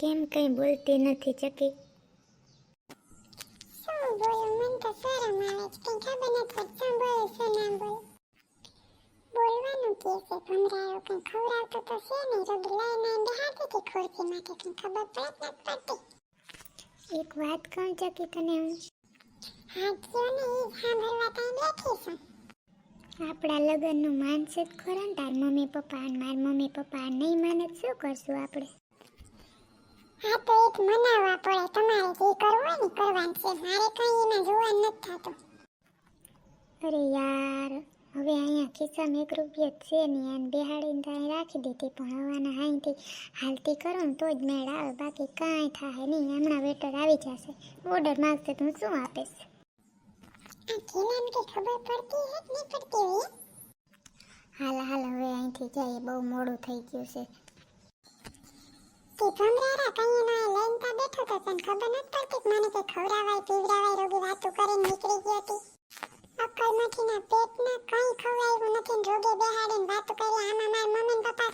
કેમ કંઈ બોલતી નથી ચકી? શું બોલું? મન તો શરમ આવે છે. કંઈ ખબર નથી પડતી શું શું ના બોલું? બોલવાનું કે છે? ભમરાયો કંઈ ખવડાવતો તો છે નહીં રોગી લઈને આવીને બેહાડતી હતી ખુરશી માટે કંઈ ખબર પડે જ પડતી? એક વાત કહું ચકી તને હું? હા કયો ને એ સાંભળવા ત્યાં બેઠી છું. આપણા લગ્નનું માનશે જ ખરા તાર મમ્મી પપ્પા મારા મમ્મી પપ્પા નહીં માને શું કરશું આપણે? હા તો એક મનાવવા પડે. તમારે જે કરવું હોય ને કરવાનું છે. મારે કઈ એમાં જોવા નથી થતું. અરે યાર હવે અહીંયા ખિસ્સામાં એક રૂપિયો જ છે ને અને બેહાડીને ત્યાં રાખી દીધી પણ હવાના હાઈથી હાલતી કરો ને તો જ મેળ આવે. બાકી કાંઈ થાય નહીં. હમણાં વેટર આવી જશે. ઓર્ડર માગશે તો હું શું આપીશ? આ ઘીનાને કંઈ ખબર પડતી હે કે નહીં પડતી હોય? હાલ હાલ હવે અહીંથી જઈએ બહુ મોડું થઈ ગયું છે. ભમરારા થશે ને ખબર નથી પડતી કે મને કઈ ખવડાવાય, પીવડાવાય, રોગી વાતો કરીને નીકળી ગઈ હતી? અક્કલમાંથી ના પેટમાં કઈ ખવડાવ્યું નથી ને રોગે બેહાડીને વાતો કરી, આમાં મારા મમ્મી ને પપ્પા